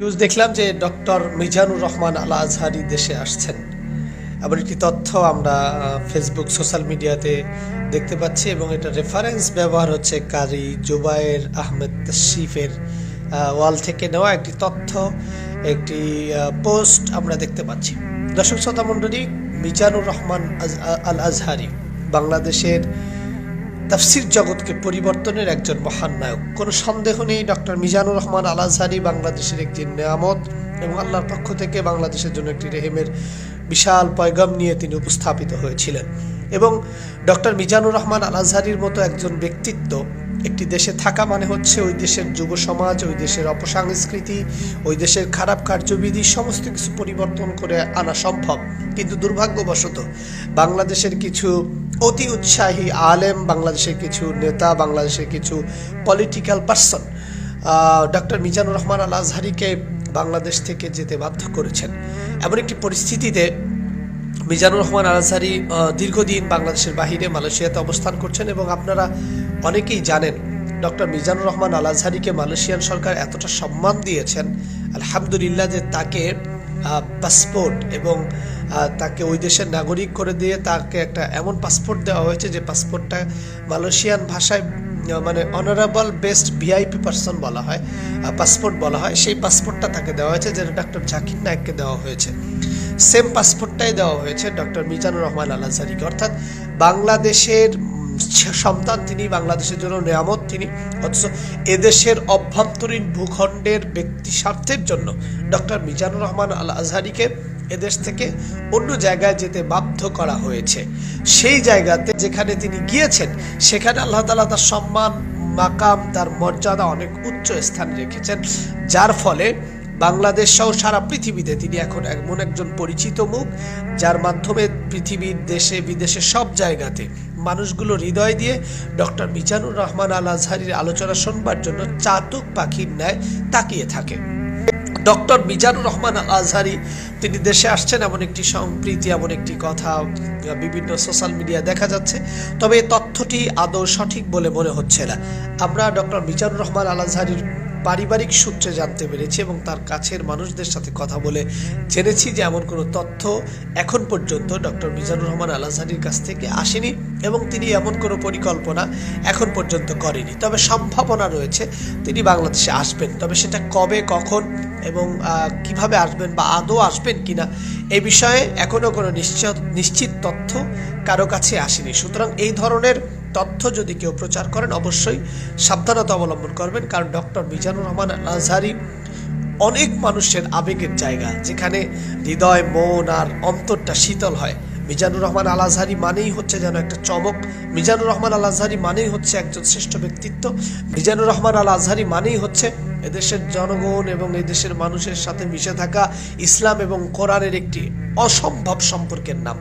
News দেখলাম যে doctor Mizanur Rahman Al Azhari দেশে আসছেন। এমন একটি তথ্য আমরা ফেসবুক সোশ্যাল মিডিয়াতে দেখতে পাচ্ছি এবং এটা রেফারেন্স ব্যবহার হচ্ছে কারি জুবায়ের আহমেদ তশরিফের ওয়াল থেকে নেওয়া একটি তথ্য, একটি পোস্ট আমরা দেখতে পাচ্ছি। দর্শক, শ্রোতা মণ্ডলী, মিজানুর রহমান আল আজহারি বাংলাদেশের তাফসির জগৎকে পরিবর্তনের একজন মহান নায়ক। কোনো সন্দেহ নেই ডক্টর মিজানুর রহমান আল আজহারি বাংলাদেশের একটি নেয়ামত এবং আল্লাহর পক্ষ থেকে বাংলাদেশের জন্য একটি রেহেমের বিশাল পয়গাম নিয়ে তিনি উপস্থাপিত হয়েছিলেন। এবং ডক্টর মিজানুর রহমান আল আজহারির মতো একজন ব্যক্তিত্ব, একটি দেশে থাকা মানে হচ্ছে ওই দেশের যুব সমাজ, ওই দেশের অপসংস্কৃতি, ওই দেশের খারাপ কার্যবিধি, সমস্ত কিছু পরিবর্তন করে আনা সম্ভব। কিন্তু দুর্ভাগ্যবশত বাংলাদেশের কিছু অতি উৎসাহী আলেম, বাংলাদেশের কিছু নেতা, বাংলাদেশের কিছু political person doctor Mizanur Rahman Al আজহারিকে Bangladesh থেকে যেতে বাধ্য করেছেন। এমন একটি পরিস্থিতিতে মিজানুর রহমান আল আজহারি দীর্ঘদিন বাংলাদেশের বাহিরে মালয়েশিয়াতে অবস্থান করছেন এবং আপনারা অনেকেই জানেন ডক্টর মিজানুর রহমান আল আজহারিকে মালয়েশিয়ান সরকার এতটা সম্মান দিয়েছেন, আলহামদুলিল্লাহ, যে তাকে পাসপোর্ট এবং তাকে ওই দেশের নাগরিক করে দিয়ে তাকে একটা এমন পাসপোর্ট দেওয়া হয়েছে যে পাসপোর্টটা মালয়েশিয়ান ভাষায় মানে অনারেবল বেস্ট ভিআইপি পার্সন বলা হয় পাসপোর্ট বলা হয়। সেই পাসপোর্টটা তাকে দেওয়া হয়েছে যেটা ডক্টর জাকির নায়ককে দেওয়া হয়েছে। সেম পাসপোর্টটাই দেওয়া হয়েছে ডক্টর মিজানুর রহমান আল অর্থাৎ বাংলাদেশের সন্তান তিনি, বাংলাদেশের জন্য নিয়ামত তিনি। অথচ এদেশের অভ্যন্তরীণ ভূখণ্ডের ব্যক্তি স্বার্থের জন্য ডক্টর মিজানুর রহমান আল আজহারিকে এদেশ থেকে অন্য জায়গায় যেতে বাধ্য করা হয়েছে। সেই জায়গাতে যেখানে তিনি গিয়েছেন, সেখানে আল্লাহ তালা তার সম্মান, মাকাম, তার মর্যাদা অনেক উচ্চ স্থান রেখেছেন। যার ফলে বাংলাদেশ সহ সারা পৃথিবীতে তিনি এখন এমন একজন পরিচিত মুখ, যার মাধ্যমে পৃথিবীর দেশে বিদেশে সব জায়গাতে মানুষগুলো হৃদয় দিয়ে ডক্টর মিজানুর রহমান আল আজহারির আলোচনা শুনবার জন্য চাতক পাখির ন্যায় তাকিয়ে থাকে। ডক্টর মিজানুর রহমান আজহারি তিনি দেশে আসছেন এমন একটি সম্প্রীতি, এমন একটি কথা, বিভিন্ন সোশ্যাল মিডিয়া দেখা যাচ্ছে, তবে তথ্যটি আদৌ সঠিক বলে মনে হচ্ছে না। আমরা ডক্টর মিজানুর রহমান আল আজহারির পারিবারিক সূত্রে জানতে পেরেছি এবং তার কাছের মানুষদের সাথে কথা বলে জেনেছি যে এমন কোনো তথ্য এখন পর্যন্ত ডক্টর মিজানুর রহমান আল আজহারির কাছ থেকে আসেনি এবং তিনি এমন কোনো পরিকল্পনা এখন পর্যন্ত করেনি। তবে সম্ভাবনা রয়েছে তিনি বাংলাদেশে আসবেন। তবে সেটা কবে, কখন এবং কীভাবে আসবেন বা আদৌ আসবেন কিনা এ বিষয়ে এখনও কোনো নিশ্চিত নিশ্চিত তথ্য কারও কাছে আসেনি। সুতরাং এই ধরনের তথ্য যদি কেউ প্রচার করেন, অবশ্যই সাবধানতা অবলম্বন করবেন, কারণ ডক্টর মিজানুর রহমান আজহারি অনেক মানুষের আবেগের জায়গা, যেখানে হৃদয়, মন আর অন্তরটা শীতল হয়। মিজানুর রহমান আল আজহারি মানেই হচ্ছে যেন একটা চমক। মিজানুর রহমান আল আজহারি মানেই হচ্ছে একজন শ্রেষ্ঠ ব্যক্তিত্ব। মিজানুর রহমান আল আজহারি মানেই হচ্ছে এদেশের জনগণ এবং এদেশের মানুষের সাথে মিশে থাকা ইসলাম এবং কোরআনের একটি অসম্ভব সম্পর্কের নাম।